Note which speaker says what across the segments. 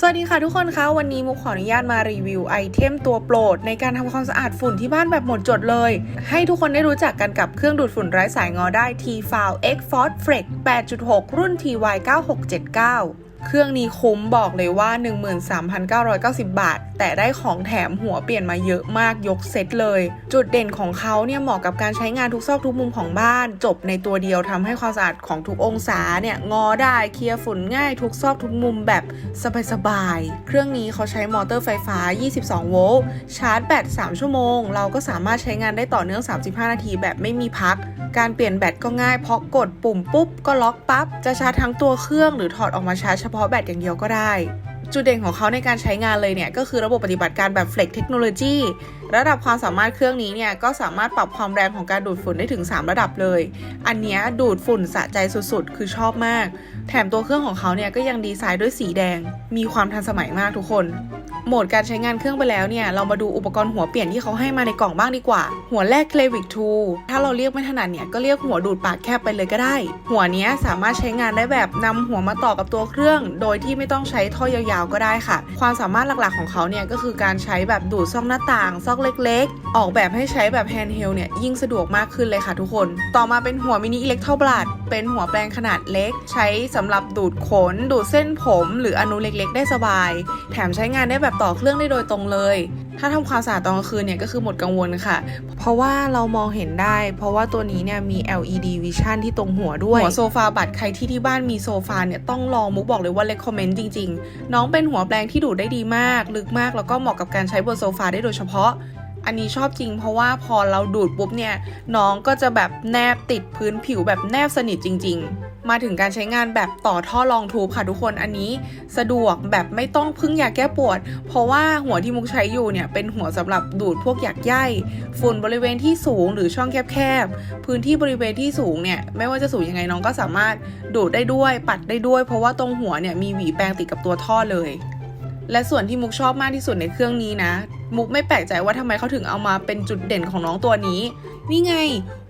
Speaker 1: สวัสดีค่ะทุกคนคะวันนี้มุกขออนุญาตมารีวิวไอเทมตัวโปรด ในการทำความสะอาดฝุ่นที่บ้านแบบหมดจดเลย ให้ทุกคนได้รู้จักกันกับเครื่องดูดฝุ่นไร้สายงอได้ t f o u l X Force Flex 8.6 รุ่น TY 9679 เครื่องนี้คุ้มบอกเลยว่า 13,990 บาท แต่ได้ของแถมหัวเปลี่ยนมาเยอะมากยกเซตเลย จุดเด่นของเขาเนี่ยเหมาะกับการใช้งานทุกซอกทุกมุมของบ้าน จบในตัวเดียวทำให้ความสะอาดของทุกองศาเนี่ยงอได้เคลียร์ฝุ่นง่ายทุกซอกทุกมุมแบบสบายๆเครื่องนี้เขาใช้มอเตอร์ไฟฟ้า 22 โวลต์ชาร์จแบต 3 ชั่วโมง เราก็สามารถใช้งานได้ต่อเนื่อง 35 นาทีแบบไม่มีพัก การเปลี่ยนแบตก็ง่ายเพราะกดปุ่มปุ๊บก็ล็อกปั๊บจะชาร์จทั้งตัวเครื่องหรือถอดออกมาชาร์จเฉพาะแบตอย่างเดียวก็ได้ จุดเด่นของเขาในการใช้งานเลยเนี่ยก็คือระบบปฏิบัติการแบบ Flex Technology ระดับความสามารถเครื่องนี้เนี่ยก็สามารถปรับความแรงของการดูดฝุ่นได้ถึง 3 ระดับเลย อันนี้ดูดฝุ่นสะใจสุดๆ คือชอบมาก แถมตัวเครื่องของเขาเนี่ยก็ยังดีไซน์ด้วยสีแดง มีความทันสมัยมากทุกคน โหมดการใช้งานเครื่องไปแล้วเนี่ย เรามาดูอุปกรณ์หัวเปลี่ยนที่เขาให้มาในกล่องบ้างดีกว่า หัวแรก c l a v i c 2ถ้าเราเรียกไม่ถนัดเนี่ย ก็เรียกหัวดูดปากแคบไปเลยก็ได้ หัวนี้สามารถใช้งานได้แบบนำหัวมาต่อกับตัวเครื่อง โดยที่ไม่ต้องใช้ท่อยาวๆก็ได้ค่ะ ความสามารถหลักๆของเขาเนี่ยก็คือการใช้แบบดูดซอกหน้าต่าง ซอกเล็ก ๆ ออกแบบให้ใช้แบบแฮนด์เฮลเนี่ยยิ่งสะดวกมากขึ้นเลยค่ะทุกคน ต่อมาเป็นหัวมินิอิเล็กโทรบลัด เป็นหัวแปรงขนาดเล็ก ใช้สำหรับดูดขน ดูดเส้นผม หรืออนุเล็กๆ ได้สบาย แถมใช้งานได้แบบต่อเครื่องได้โดยตรงเลย ถ้าทำความสะอาดตอนกลางคืนเนี่ยก็คือหมดกังวลค่ะ เพราะว่าเรามองเห็นได้ เพราะว่าตัวนี้เนี่ยมี LED Vision ที่ตรงหัวด้วย หัวโซฟาบัตรใครที่ที่บ้านมีโซฟาเนี่ยต้องลองมุกบอกเลยว่า recommend จริง ๆ น้องเป็นหัวแปลงที่ดูดได้ดีมาก ลึกมากแล้วก็เหมาะกับการใช้บนโซฟาได้โดยเฉพาะ อันนี้ชอบจริงเพราะว่าพอเราดูดปุ๊บเนี่ย น้องก็จะแบบแนบติดพื้นผิวแบบแนบสนิทจริง ๆ มาถึงการใช้งานแบบต่อท่อรองทูบค่ะทุกคนอันนี้สะดวกแบบไม่ต้องพึ่งยาแก้ปวด เพราะว่าหัวที่มุกใช้อยู่เนี่ยเป็นหัวสำหรับดูดพวกหยักใยฝุ่นบริเวณที่สูงหรือช่องแคบๆพื้นที่บริเวณที่สูงเนี่ยไม่ว่าจะสูงยังไงน้องก็สามารถดูดได้ด้วยปัดได้ด้วย เพราะว่าตรงหัวเนี่ยมีหวีแปรงติดกับตัวท่อเลย และส่วนที่มุกชอบมากที่สุดในเครื่องนี้นะ มุกไม่แปลกใจว่าทำไมเขาถึงเอามาเป็นจุดเด่นของน้องตัวนี้ นี่ไง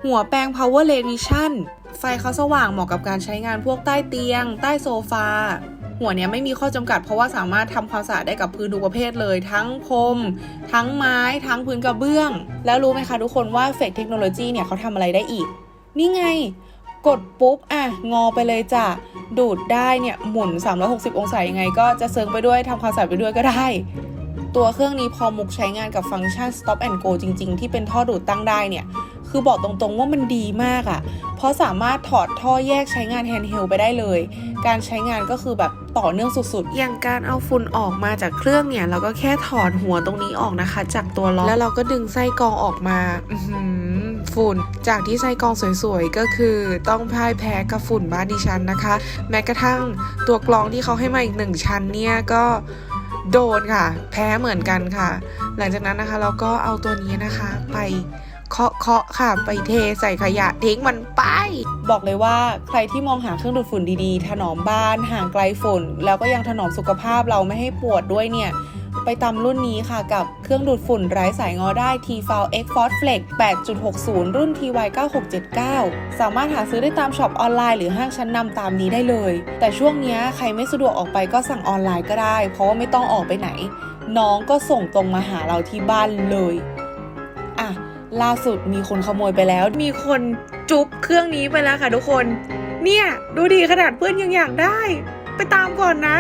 Speaker 1: หัวแปรง power l e vision ไฟเขาสว่างเหมาะกับการใช้งานพวกใต้เตียง ใต้โซฟา หัวเนี้ยไม่มีข้อจำกัดเพราะว่าสามารถทำความสะอาดได้กับพื้นทุกประเภทเลย ทั้งพรม ทั้งไม้ ทั้งพื้นกระเบื้อง แล้วรู้ไหมคะทุกคนว่า Flex Technology เนี่ยเขาทำอะไรได้อีก นี่ไง กดปุ๊บอะงอไปเลยจ้ะดูดได้เนี่ยหมุน 360 องศายังไง ก็จะเซิร์งไปด้วยทำความสะอาดไปด้วยก็ได้ ตัวเครื่องนี้พอมุกใช้งานกับฟังก์ชัน stop and go จริง ๆ ที่เป็นท่อดูดตั้งได้เนี่ย คือบอกตรงๆว่ามันดีมากอะ่ะ เพราะสามารถถอดท่อแยกใช้งานแฮนด์เฮลไปได้เลย การใช้งานก็คือแบบต่อเนื่องสุดๆ อย่างการเอาฝุ่นออกมาจากเครื่องเนี่ย เราก็แค่ถอดหัวตรงนี้ออกนะคะ จากตัวล็อกแล้วเราก็ดึงไส้กรองออกมา อื ฝุ่น จากที่ไส้กรองสวยๆ ก็คือต้องพ่ายแพ้กับฝุ่นบ้านดิฉันนะคะ แม้กระทั่งตัวกรองที่เขาให้มาอีกหนึ่งชั้นเนี่ยก็โดนค่ะ แพ้เหมือนกันค่ะ หลังจากนั้นนะคะเราก็เอาตัวนี้นะคะไปเคาะเคาะค่ะ ไปเทใส่ขยะทิ้งมันไป บอกเลยว่าใครที่มองหาเครื่องดูดฝุ่นดีๆ ถนอมบ้านห่างไกลฝุ่น แล้วก็ยังถนอมสุขภาพเราไม่ให้ปวดด้วยเนี่ย ไปตามรุ่นนี้ค่ะกับเครื่องดูดฝุ่นไร้สายงอได้ t f o u l X Force Flex 8.60 รุ่น TY 9679 สามารถหาซื้อได้ตามช็อปออนไลน์หรือห้างชั้นนำตามนี้ได้เลย แต่ช่วงนี้ใครไม่สะดวกออกไปก็สั่งออนไลน์ก็ได้ เพราะว่าไม่ต้องออกไปไหน น้องก็ส่งตรงมาหาเราที่บ้านเลยอะล่าสุดมีคนขโมยไปแล้ว มีคนจุ๊บเครื่องนี้ไปแล้วค่ะทุกคน เนี่ย ดูดีขนาดเพื่อนยังอยากได้ ไปตามก่อนนะ